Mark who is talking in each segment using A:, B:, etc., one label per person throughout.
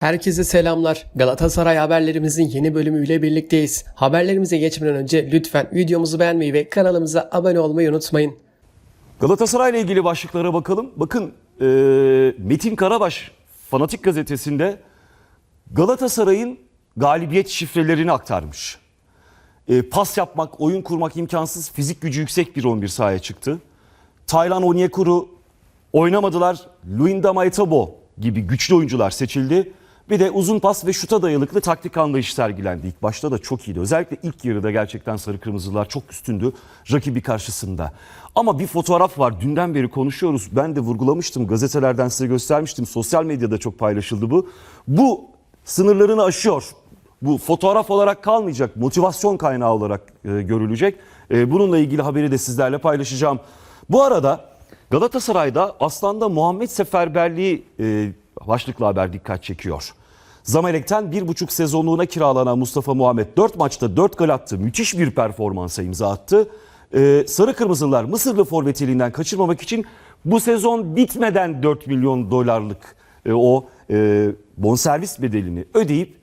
A: Herkese selamlar. Galatasaray haberlerimizin yeni bölümüyle birlikteyiz. Haberlerimize geçmeden önce lütfen videomuzu beğenmeyi ve kanalımıza abone olmayı unutmayın.
B: Galatasaray ile ilgili başlıklara bakalım. Bakın e, Metin Karabaş Fanatik Gazetesi'nde Galatasaray'ın galibiyet şifrelerini aktarmış. E, pas yapmak, oyun kurmak imkansız, fizik gücü yüksek bir 11 sahaya çıktı. Taylan Onyekuru oynamadılar. Luinda Maitabo gibi güçlü oyuncular seçildi. Bir de uzun pas ve şuta dayalıklı taktik anlayış sergilendi. İlk başta da çok iyiydi. Özellikle ilk yarıda gerçekten sarı kırmızılar çok üstündü rakibi karşısında. Ama bir fotoğraf var. Dünden beri konuşuyoruz. Ben de vurgulamıştım. Gazetelerden size göstermiştim. Sosyal medyada çok paylaşıldı bu. Bu sınırlarını aşıyor. Bu fotoğraf olarak kalmayacak. Motivasyon kaynağı olarak e, görülecek. E, bununla ilgili haberi de sizlerle paylaşacağım. Bu arada Galatasaray'da aslında Muhammed Seferberliği e, başlıklı haber dikkat çekiyor. Zamalek'ten bir buçuk sezonluğuna kiralanan Mustafa Muhammed 4 maçta 4 gol attı. Müthiş bir performansa imza attı. Ee, Sarı Kırmızılar Mısırlı forvetiliğinden kaçırmamak için bu sezon bitmeden 4 milyon dolarlık e, o e, bonservis bedelini ödeyip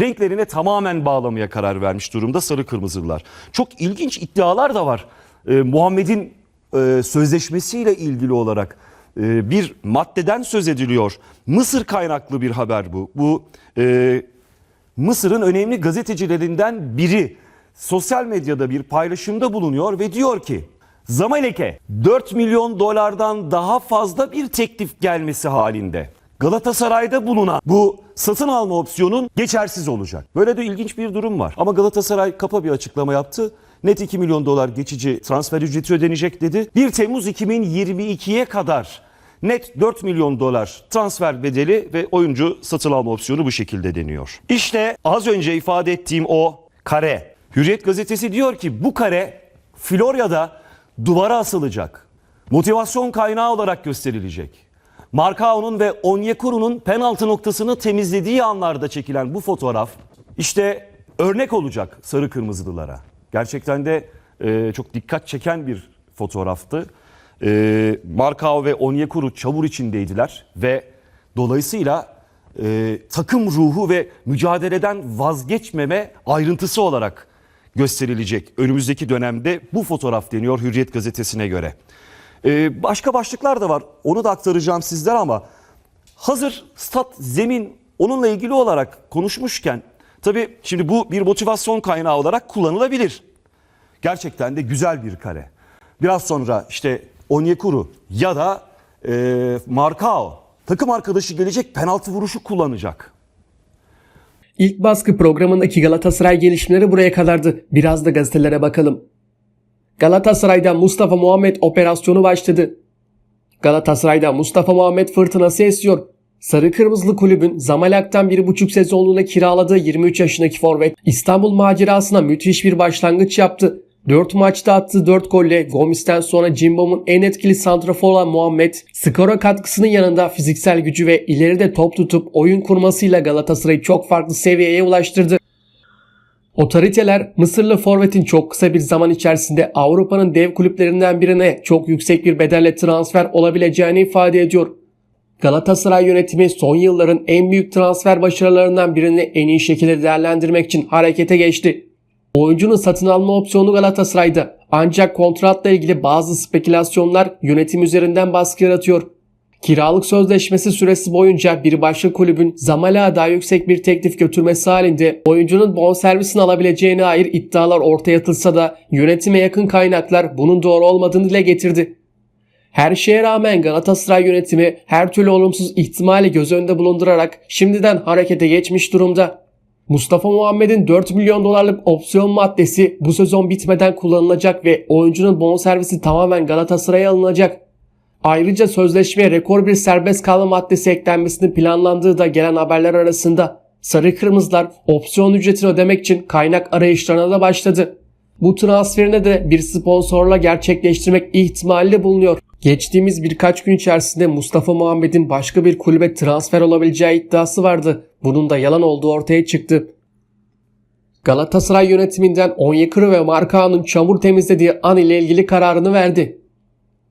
B: renklerine tamamen bağlamaya karar vermiş durumda Sarı Kırmızılar. Çok ilginç iddialar da var. Ee, Muhammed'in e, sözleşmesiyle ilgili olarak e, bir maddeden söz ediliyor. Mısır kaynaklı bir haber bu. Bu e, Mısır'ın önemli gazetecilerinden biri sosyal medyada bir paylaşımda bulunuyor ve diyor ki Zamalek'e 4 milyon dolardan daha fazla bir teklif gelmesi halinde Galatasaray'da bulunan bu satın alma opsiyonun geçersiz olacak. Böyle de ilginç bir durum var. Ama Galatasaray kapa bir açıklama yaptı. Net 2 milyon dolar geçici transfer ücreti ödenecek dedi. 1 Temmuz 2022'ye kadar net 4 milyon dolar transfer bedeli ve oyuncu satın alma opsiyonu bu şekilde deniyor. İşte az önce ifade ettiğim o kare. Hürriyet gazetesi diyor ki bu kare Florya'da duvara asılacak. Motivasyon kaynağı olarak gösterilecek. Markao'nun ve Onyekuru'nun penaltı noktasını temizlediği anlarda çekilen bu fotoğraf işte örnek olacak sarı kırmızılılara. Gerçekten de e, çok dikkat çeken bir fotoğraftı. E, Markao ve Onyekuru çamur içindeydiler ve dolayısıyla e, takım ruhu ve mücadeleden vazgeçmeme ayrıntısı olarak gösterilecek. Önümüzdeki dönemde bu fotoğraf deniyor Hürriyet gazetesine göre. Ee, başka başlıklar da var. Onu da aktaracağım sizler ama hazır stat zemin onunla ilgili olarak konuşmuşken tabii şimdi bu bir motivasyon kaynağı olarak kullanılabilir. Gerçekten de güzel bir kare. Biraz sonra işte Onyekuru ya da e, Markao takım arkadaşı gelecek penaltı vuruşu kullanacak.
A: İlk baskı programındaki Galatasaray gelişmeleri buraya kadardı. Biraz da gazetelere bakalım. Galatasaray'da Mustafa Muhammed operasyonu başladı. Galatasaray'da Mustafa Muhammed fırtınası esiyor. Sarı Kırmızılı kulübün Zamalek'ten 1,5 sezonluğuna kiraladığı 23 yaşındaki forvet İstanbul macerasına müthiş bir başlangıç yaptı. 4 maçta attığı 4 golle Gomis'ten sonra Cimbom'un en etkili santrafor olan Muhammed, skora katkısının yanında fiziksel gücü ve ileride top tutup oyun kurmasıyla Galatasaray'ı çok farklı seviyeye ulaştırdı. Otoriteler Mısırlı forvetin çok kısa bir zaman içerisinde Avrupa'nın dev kulüplerinden birine çok yüksek bir bedelle transfer olabileceğini ifade ediyor. Galatasaray yönetimi son yılların en büyük transfer başarılarından birini en iyi şekilde değerlendirmek için harekete geçti. Oyuncunun satın alma opsiyonu Galatasaray'da ancak kontratla ilgili bazı spekülasyonlar yönetim üzerinden baskı yaratıyor. Kiralık sözleşmesi süresi boyunca bir başka kulübün Zamalek'e daha yüksek bir teklif götürmesi halinde oyuncunun bonservisini alabileceğine dair iddialar ortaya atılsa da yönetime yakın kaynaklar bunun doğru olmadığını dile getirdi. Her şeye rağmen Galatasaray yönetimi her türlü olumsuz ihtimali göz önünde bulundurarak şimdiden harekete geçmiş durumda. Mustafa Muhammed'in 4 milyon dolarlık opsiyon maddesi bu sezon bitmeden kullanılacak ve oyuncunun bonservisi tamamen Galatasaray'a alınacak. Ayrıca sözleşmeye rekor bir serbest kalma maddesi eklenmesinin planlandığı da gelen haberler arasında. Sarı Kırmızılar opsiyon ücretini ödemek için kaynak arayışlarına da başladı. Bu transferine de bir sponsorla gerçekleştirmek ihtimali bulunuyor. Geçtiğimiz birkaç gün içerisinde Mustafa Muhammed'in başka bir kulübe transfer olabileceği iddiası vardı. Bunun da yalan olduğu ortaya çıktı. Galatasaray yönetiminden Onyekuru ve Markao'nun çamur temizlediği an ile ilgili kararını verdi.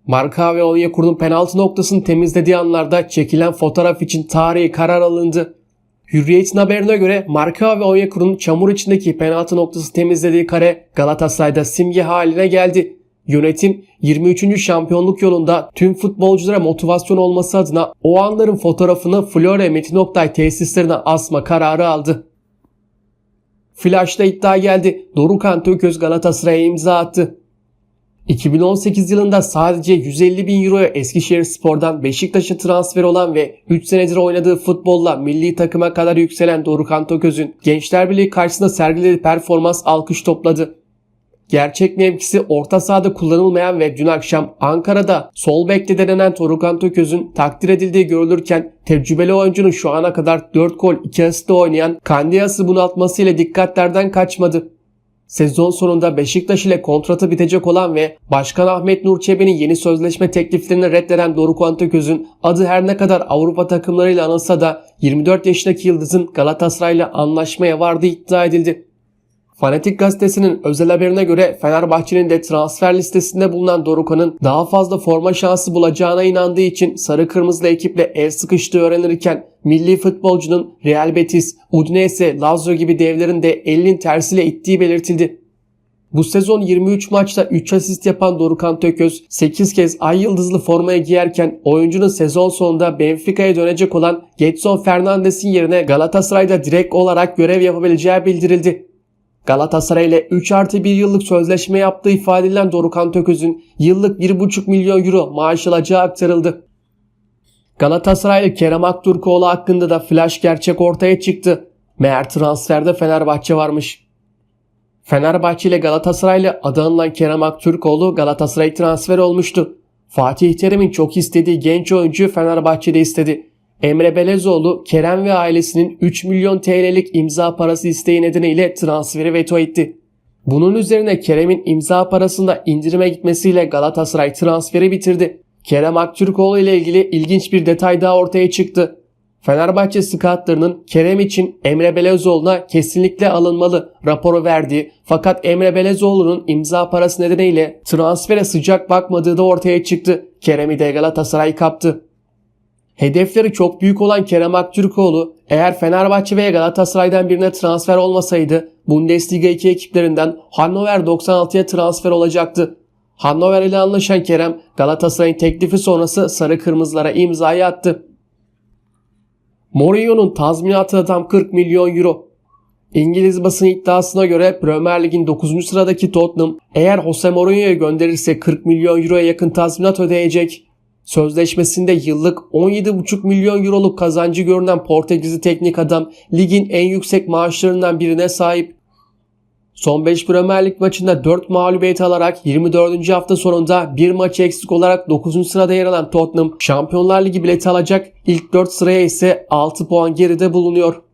A: Marka ve Onyekuru'nun penaltı noktasını temizlediği anlarda çekilen fotoğraf için tarihi karar alındı. Hürriyet'in haberine göre Marka ve Onyekuru'nun çamur içindeki penaltı noktası temizlediği kare Galatasaray'da simge haline geldi. Yönetim 23. şampiyonluk yolunda tüm futbolculara motivasyon olması adına o anların fotoğrafını Flore Metin Oktay tesislerine asma kararı aldı. Flash'ta iddia geldi. Dorukhan Tököz Galatasaray'a imza attı. 2018 yılında sadece 150 bin euroya Eskişehir Spor'dan Beşiktaş'a transfer olan ve 3 senedir oynadığı futbolla milli takıma kadar yükselen Dorukhan Tököz'ün Gençler Birliği karşısında sergilediği performans alkış topladı. Gerçek mevkisi orta sahada kullanılmayan ve dün akşam Ankara'da sol bekte denenen Dorukhan Tököz'ün takdir edildiği görülürken tecrübeli oyuncunun şu ana kadar 4 gol 2 asiste oynayan Kandiyas'ı bunaltmasıyla dikkatlerden kaçmadı. Sezon sonunda Beşiktaş ile kontratı bitecek olan ve Başkan Ahmet Nur Çebi'nin yeni sözleşme tekliflerini reddeden Doruk Antaköz'ün adı her ne kadar Avrupa takımlarıyla anılsa da 24 yaşındaki Yıldız'ın Galatasaray'la anlaşmaya vardığı iddia edildi. Fanatik gazetesinin özel haberine göre Fenerbahçe'nin de transfer listesinde bulunan Dorukhan'ın daha fazla forma şansı bulacağına inandığı için sarı kırmızılı ekiple el sıkıştığı öğrenirken milli futbolcunun Real Betis, Udinese, Lazio gibi devlerin de elinin tersiyle ittiği belirtildi. Bu sezon 23 maçta 3 asist yapan Dorukhan Tököz 8 kez ay yıldızlı formaya giyerken oyuncunun sezon sonunda Benfica'ya dönecek olan Getson Fernandes'in yerine Galatasaray'da direkt olarak görev yapabileceği bildirildi. Galatasaray ile 3 artı 1 yıllık sözleşme yaptığı ifade edilen Dorukhan Tököz'ün yıllık 1,5 milyon euro maaş alacağı aktarıldı. Galatasaraylı Kerem Aktürkoğlu hakkında da flash gerçek ortaya çıktı. Meğer transferde Fenerbahçe varmış. Fenerbahçe ile Galatasaraylı adı anılan Kerem Aktürkoğlu Galatasaray transfer olmuştu. Fatih Terim'in çok istediği genç oyuncu Fenerbahçe'de istedi. Emre Belezoğlu, Kerem ve ailesinin 3 milyon TL'lik imza parası isteği nedeniyle transferi veto etti. Bunun üzerine Kerem'in imza parasında indirime gitmesiyle Galatasaray transferi bitirdi. Kerem Aktürkoğlu ile ilgili ilginç bir detay daha ortaya çıktı. Fenerbahçe scoutlarının Kerem için Emre Belezoğlu'na kesinlikle alınmalı raporu verdiği fakat Emre Belezoğlu'nun imza parası nedeniyle transfere sıcak bakmadığı da ortaya çıktı. Kerem'i de Galatasaray kaptı. Hedefleri çok büyük olan Kerem Aktürkoğlu eğer Fenerbahçe veya Galatasaray'dan birine transfer olmasaydı Bundesliga 2 ekiplerinden Hannover 96'ya transfer olacaktı. Hannover ile anlaşan Kerem Galatasaray'ın teklifi sonrası sarı kırmızılara imzayı attı. Mourinho'nun tazminatı da tam 40 milyon euro. İngiliz basın iddiasına göre Premier Lig'in 9. sıradaki Tottenham eğer Jose Mourinho'yu gönderirse 40 milyon euroya yakın tazminat ödeyecek. Sözleşmesinde yıllık 17,5 milyon euroluk kazancı görünen Portekizli teknik adam ligin en yüksek maaşlarından birine sahip. Son 5 Premier Lig maçında 4 mağlubiyet alarak 24. hafta sonunda bir maçı eksik olarak 9. sırada yer alan Tottenham Şampiyonlar Ligi bileti alacak ilk 4 sıraya ise 6 puan geride bulunuyor.